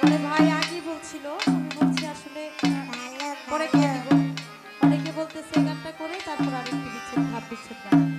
আমাদের ভাই আগে বলছিল আমি বলছি আসলে পরে কে অনেকে বলতেছে এই গানটা করে তারপর আরেকটি বিচ্ছেদ ভাব বিচ্ছেদ গান।